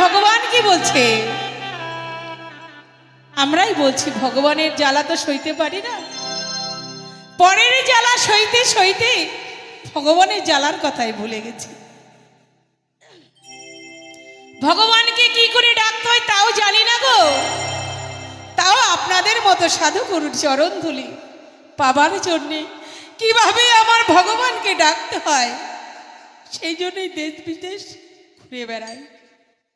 ভগবান কি বলছে? আমরাই বলছি, ভগবানের জ্বালা তো সইতে পারি না। পরের জ্বালা সইতে সইতে ভগবানের জ্বালার কথাই ভুলে গেছি। ভগবানকে কি করে ডাকতে হয় তাও জানি না গো। তাও আপনাদের মতো সাধু করুন চরণ ধুলি পাবার জন্যে। কীভাবে আমার ভগবানকে ডাকতে হয়? সেই জন্যই দেশ বিদেশ ঘুরে বেড়াই।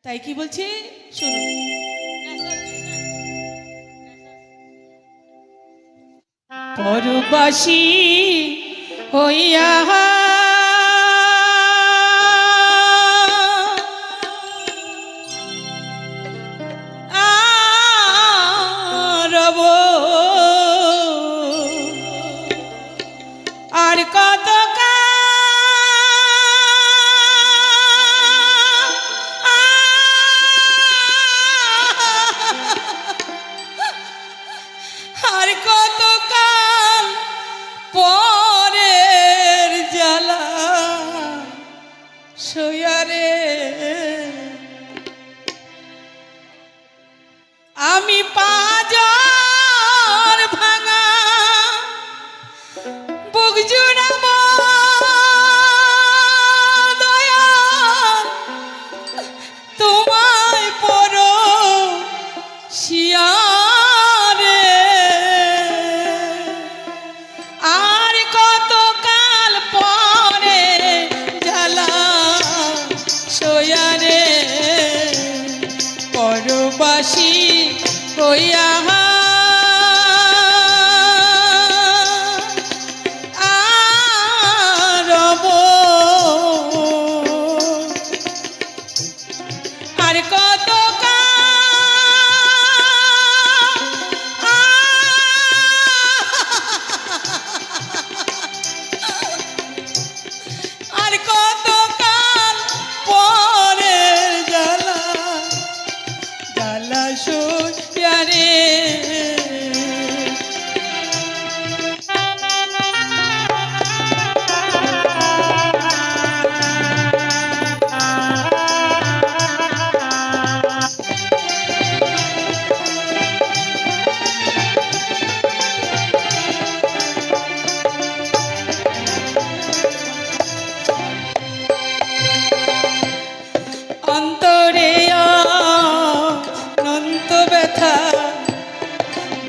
তাই কি বলছে? শোনো পরবাসী হইয়া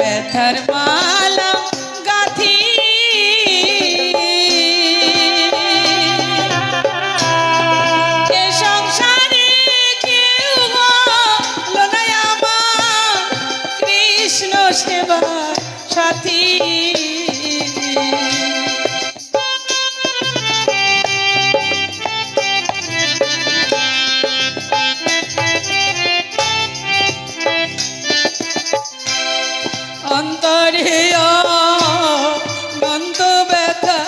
ব্যথার অন্তরে অনন্ত ব্যথা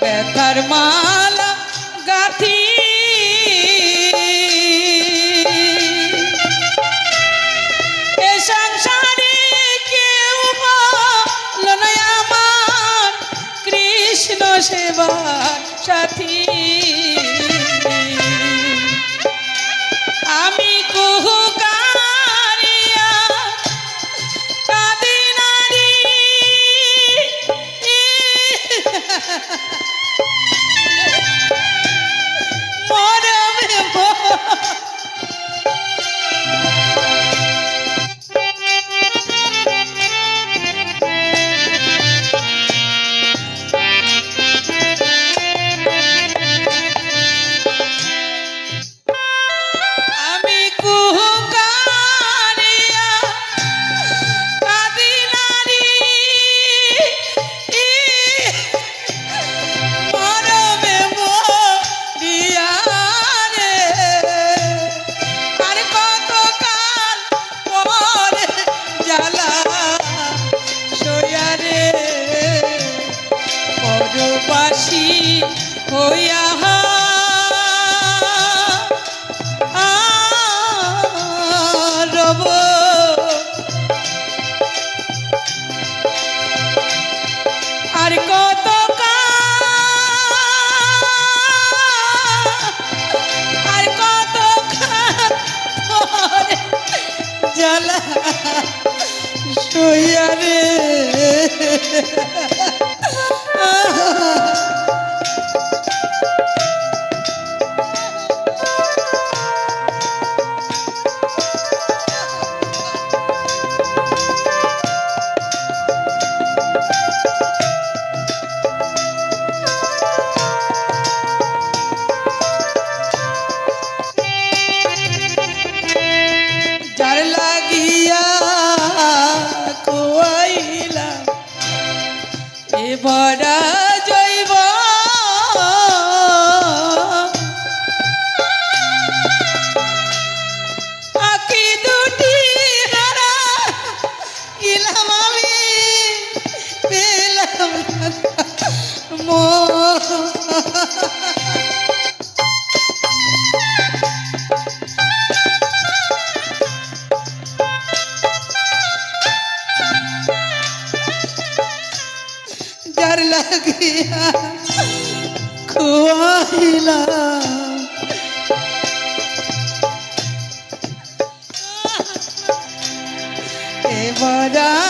ব্যথার মালা গাথি। সংসারে কেউ আমার কৃষ্ণ সেবা সাথী। যার লাগিয়া খুয়াইলাম এবার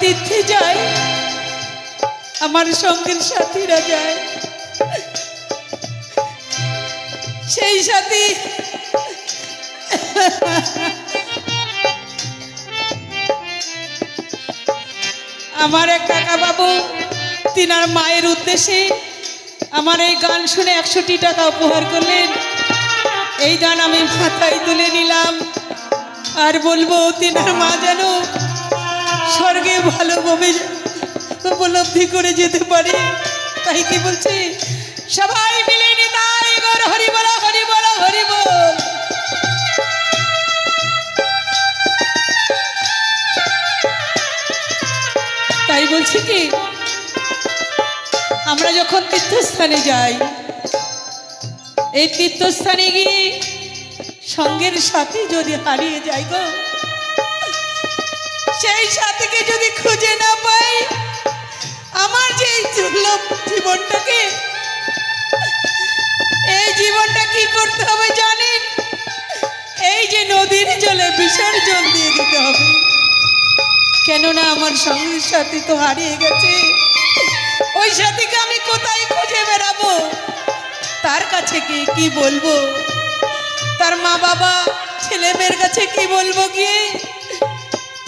তীর্থে যাই আমার সঙ্গের সাথীরা যায়। সেই সাথী আমার এক কাকা বাবু তিনার মায়ের উদ্দেশ্যে আমার এই গান শুনে একশোটি টাকা উপহার করলেন। এই গান আমি মাথায় তুলে নিলাম। আর বলব, তিনার মা যেন স্বর্গে ভালোভাবে উপলব্ধি করে যেতে পারে। তাই কি বলছি? সবাই মিলে তাই বলছি কি? আমরা যখন তীর্থস্থানে যাই, এই তীর্থস্থানে গিয়ে সঙ্গের সাথে যদি হারিয়ে যাই গো সেই সাথীকে যদি খুঁজে না পাই, আমার যে এই জীবনটাকে, এই জীবনটা কি করতে হবে জানেন এই যে নদীর জলে বিসর্জন দিয়ে দিতে হবে। কেননা আমার সঙ্গীর সাথী তো হারিয়ে গেছে। ওই সাথীকে আমি কোথায় খুঁজে বেড়াবো? তার কাছে কি কি বলব? তার মা বাবা ছেলে মেয়ের কাছে কি বলব গিয়ে?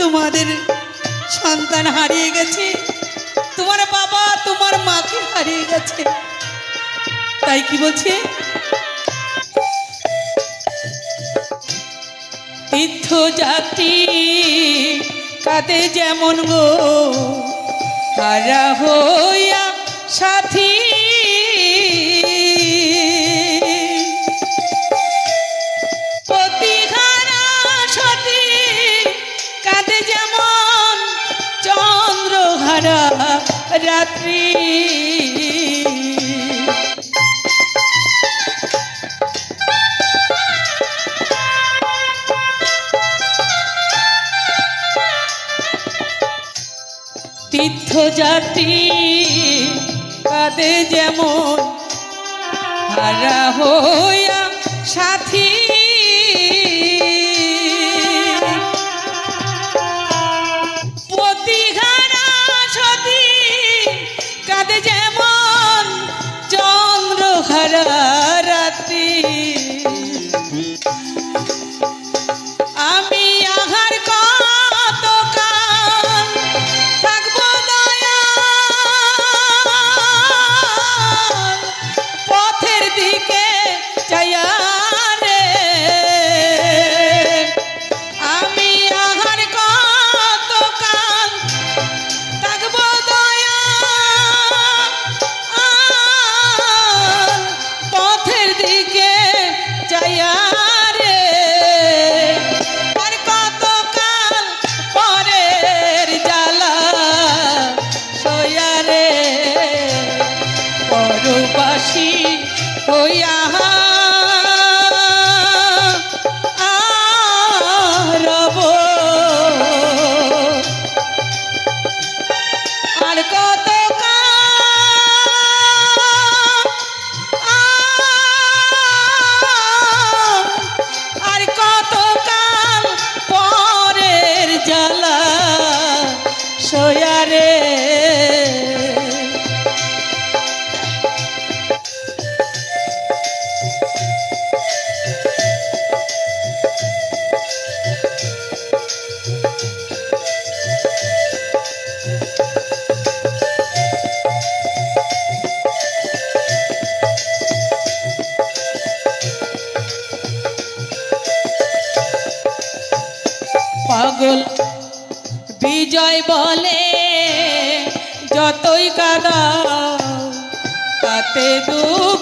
তোমাদের সন্তান হারিয়ে গেছে। তোমার বাবা তোমার মাকে হারিয়ে গেছে। তাই কি বলছে? তীর্থযাত্রী কাতে যেমন গো হারা হইয়া সাথী রাত্রি। তীর্থযাত্রী কাঁদে যেমন হারা হইয়া বলে যতই কাদা তাতে দুঃখ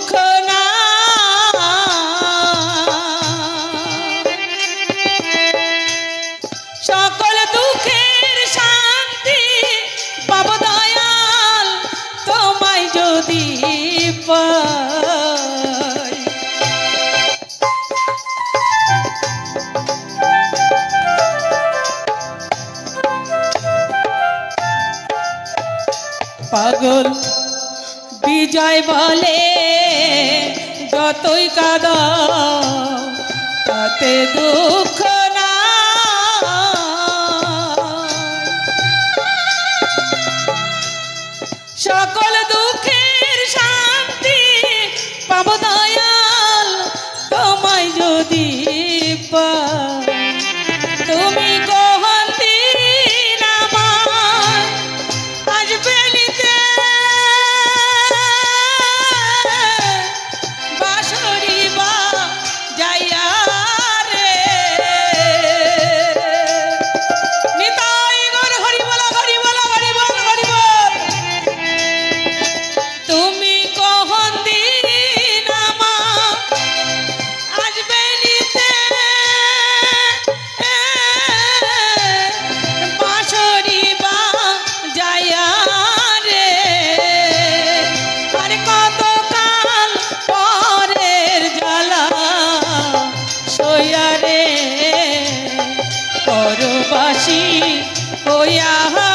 যতই কাদ তাতে দুঃখ না সকল oh yeah.